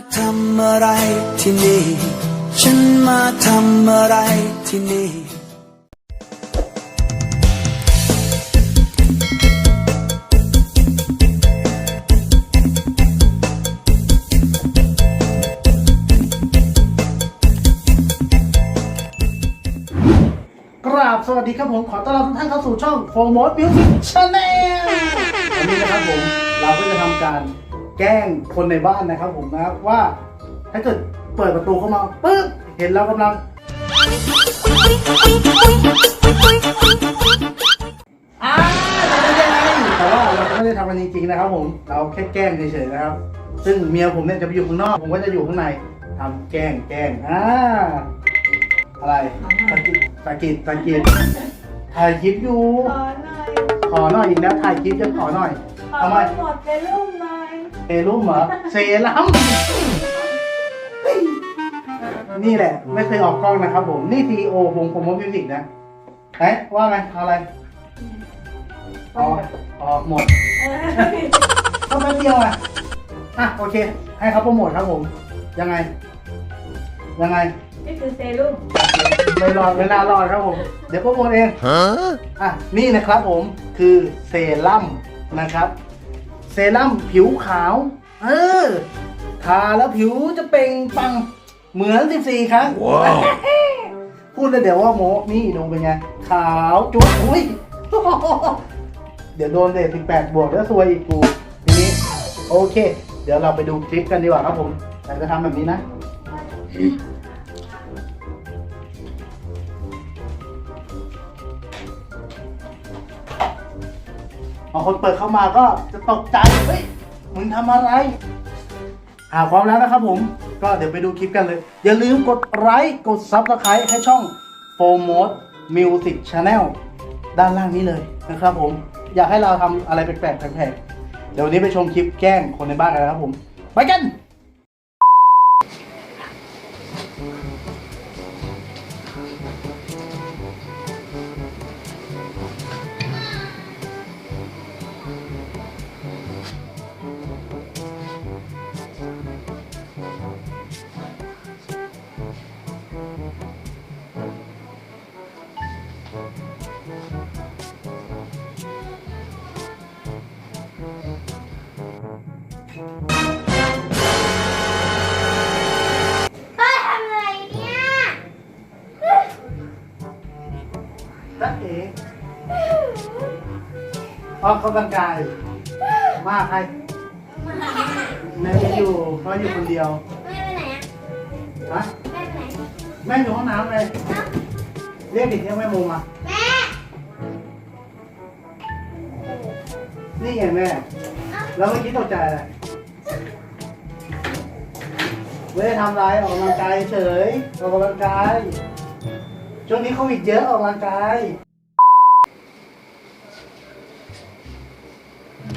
ำอะไรที่นี่ ฉันมาทำอะไรที่นี่ กราบสวัสดีครับผม ขอต้อนรับทุกท่านเข้าสู่ช่องโฟร์มอสมิวสิกชาแนลวันนี้นะครับผม เราก็จะทำการ แกล้งคนในบ้านนะครับผมนะครับว่า ถ้าเกิดเปิดประตูเข้ามาปึ๊บเห็นเรากำลังอ้าจะได้ยังไงแต่ว่าเราจะไม่ได้ทำกันจริงๆนะครับผมเราแค่แกล้งเฉยๆนะครับ ซึ่งเมียผมเนี่ยจะไปอยู่ข้างนอก ผมก็จะอยู่ข้างในทำแกล้งแกล้งอ่าอะไรตะกิดตะกิดตะกิดถ่ายคลิปอยู่ ขอหน่อยขอหน่อยอีกแล้วถ่ายคลิปจะขอหน่อยขอทำไมหมดเป็นรูปหน่อยเซ รุ่มเหรอเซรั่มเฮ้ยนี่แหละ ไม่เคยออกกล้องนะครับผม นี่ซีโอวงผมมิวสิกนะเอ๊ะว่าไงเอาอะไรอ๋อออกหมดเออก็แป๊บเดียวอะอะโอเค ให้เขาโปรโมทครับผม ยังไง ยังไงนี่คือเซรุ่มไม่รอดเวลารอดครับผม เดี๋ยวโปรโมทเองอะนี่นะครับผมคือเซรั่มนะครับเซ รั่มผิวขาว เออ ทาแล้วผิวจะเปล่งปลังเหมือน 14 ครั้ง พูดเลยเดี๋ยวว่าโมนี่ดูเป็นไง ขาวจุ๊บอุ้ย เดี๋ยวโดนเดท18 บวกแล้วซวยอีกกูทีนี้ โอเค เดี๋ยวเราไปดูคลิปกันดีกว่าครับผมแต่จะทำแบบนี้นะ บางคนเปิดเข้ามาก็จะตกใจ เฮ้ย มึงทำอะไร หาความแล้วนะครับผม ก็เดี๋ยวไปดูคลิปกันเลย อย่าลืมกดไลค์กด Subscribe ให้ช่อง f o r m o d Music Channel ด้านล่างนี้เลยนะครับผม อยากให้เราทำอะไรแปลกๆแปลกๆเดี๋ยววันนี้ไปชมคลิปแกล้งคนในบ้านกันนะครับผม ไปกัน ออกกำลังกายมาใครแม่ไม่อยู่เพราะอยู่คนเดียวแม่ไปไหนอะฮะแม่ไปไหนแม่อยู่ห้องน้ำเลยเรียกเด็กเรียกแม่มูมาแม่นี่ไงแม่แล้วเมื่อกี้ตกใจอะไรไม่ได้ทำอะไรออกกำลังกายเฉยออกกำลังกายช่วงนี้โควิดเยอะออกกำลังกาย ก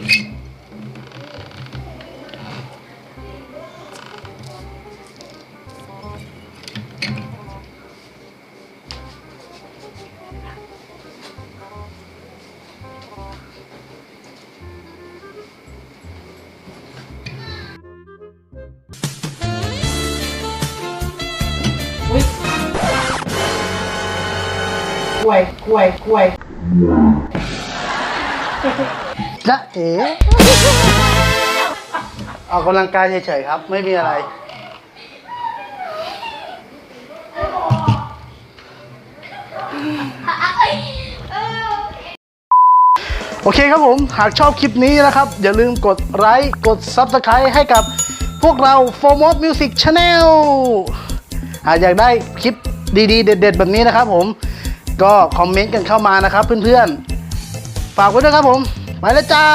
ล้ว ยกล้วยกล้วยจ๊ะเอ๋ออกกำลังกายเฉยๆครับ ไม่มีอะไร โอเคครับผม หากชอบคลิปนี้นะครับ อย่าลืมกดไลค์กด Subscribe ให้กับพวกเรา f o r m o d Music Channel หากอยากได้คลิปดีๆ เด็ด ๆ แบบนี้นะครับผม ก็คอมเมนต์กันเข้ามานะครับเพื่อนๆ ฝากไว้ด้วยครับผม ไปแล้วจ้า